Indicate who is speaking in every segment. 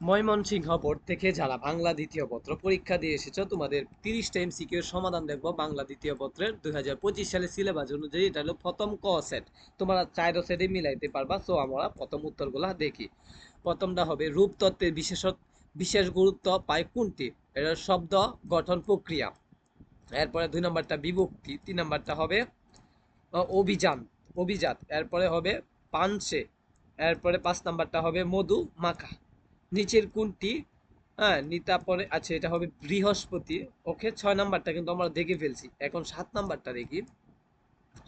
Speaker 1: Mymensingh board থেকে যারা বাংলা দ্বিতীয় পত্র পরীক্ষা দিয়ে এসেছ, তোমাদের তিরিশটা এমসিকিউর সমাধান দেখব। বাংলা দ্বিতীয় পত্রের দুই হাজার পঁচিশ সালের সিলেবাস অনুযায়ী এটা হলো প্রথম ক সেট তোমরা চার সেটে মিলাইতে পারবা সো আমরা প্রথম উত্তরগুলা দেখি। প্রথমটা হবে রূপতত্ত্বের বিশেষ বিশেষ গুরুত্ব পায় কোনটি? এটা শব্দ, গঠন, প্রক্রিয়া। এরপরে দুই নম্বরটা বিভক্তি, তিন নম্বরটা হবে অভিযান, অভিজাত। এরপরে হবে পানসে। এরপরে পাঁচ নাম্বারটা হবে মধু মাখা নিচের কোনটি? হ্যাঁ নিতা পরে আচ্ছা এটা হবে বৃহস্পতি। ওকে, ছয় নাম্বারটা কিন্তু আমরা দেখে ফেলছি। এখন সাত নাম্বারটা দেখি।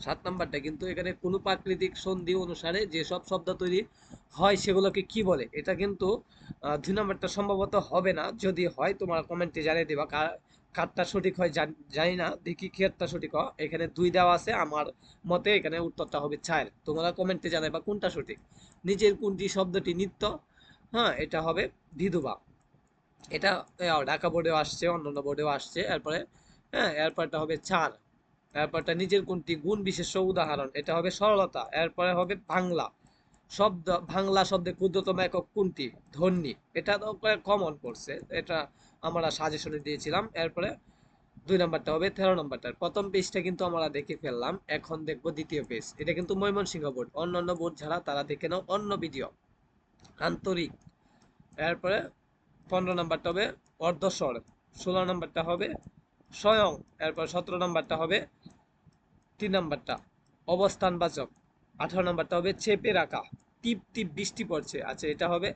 Speaker 1: সাত নাম্বারটা কিন্তু এখানে কোনো প্রাকৃতিক সন্ধি অনুসারে যেসব শব্দ তৈরি হয় সেগুলোকে কি বলে? এটা কিন্তু দুই নাম্বারটা সম্ভবত হবে না। যদি হয়, তোমরা কমেন্টে জানিয়ে দেবা। কার কারটা সঠিক হয় জানি না। দেখি কি একটা সঠিক হয়। এখানে দুই দেওয়া আছে। আমার মতে এখানে উত্তরটা হবে চার। তোমরা কমেন্টে জানাবা কোনটা সঠিক। নিচের কোনটি শব্দটি নিত্য? হ্যাঁ এটা হবে বিধবা এটা ঢাকা বোর্ডেও আসছে, অন্যান্য বোর্ডেও আসছে, এরপরে হ্যাঁ এরপরটা হবে চার, এরপরটা নিজের কোনটি, গুণ বিশেষ উদাহরণ, এটা হবে সরলতা, এরপরে হবে বাংলা, শব্দ, বাংলা শব্দের ক্ষুদ্রতম একক কোনটি, ধ্বনি, এটা তো কমন পড়ছে এটা আমরা সাজেশনে দিয়েছিলাম, এরপরে দুই নম্বরটা হবে তেরো নাম্বারটার প্রথম পেজটা কিন্তু আমরা দেখে ফেললাম, এখন দেখব দ্বিতীয় পেজ এটা কিন্তু ময়মনসিংহ বোর্ড অন্যান্য বোর্ড ছাড়া তারা দেখে নাও অন্য ভিডিও আন্তরিক। এরপরে পনেরো নাম্বারটা হবে অর্ধস্বর, ষোলো নাম্বারটা হবে স্বয়ং, এরপর সতেরো নাম্বারটা হবে তিন নাম্বারটা অবস্থানবাচক, আঠারো নাম্বারটা হবে চেপে রাখা টিপ টিপ বৃষ্টি পড়ছে। আচ্ছা এটা হবে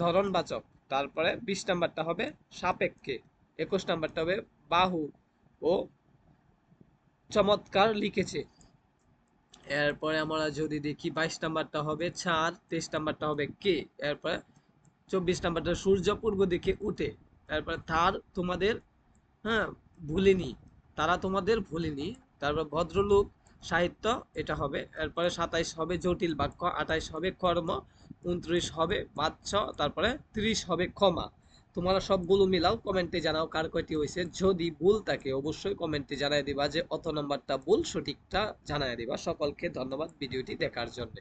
Speaker 1: ধরনবাচক, তারপরে বিশ নাম্বারটা হবে সাপেক্ষে, একুশ নাম্বারটা হবে বাহু ও চমৎকার লিখেছে। এরপরে আমরা যদি দেখি বাইশ নাম্বারটা হবে ছাদ তেইশ নাম্বারটা হবে কে? এরপরে চব্বিশ নাম্বারটা সূর্য, পূর্ব দিকে উঠে। তারপরে তার তোমাদের হ্যাঁ ভুলিনি। তারা তোমাদের ভুলিনি। তারপর ভদ্রলোক সাহিত্য, এটা হবে। এরপরে সাতাইশ হবে জটিল বাক্য, আঠাইশ হবে কর্ম, উনত্রিশ হবে বাচ্চ তারপরে ত্রিশ হবে ক্ষমা। তোমরা সবগুলো মিলাও, কমেন্টে জানাও কার কয়টি হয়েছে। যদি ভুল থাকে, অবশ্যই কমেন্টে জানাই দিবা যে অত নম্বরটা ভুল, সঠিকটা জানাই দিবা। সকলকে ধন্যবাদ ভিডিওটি দেখার জন্য।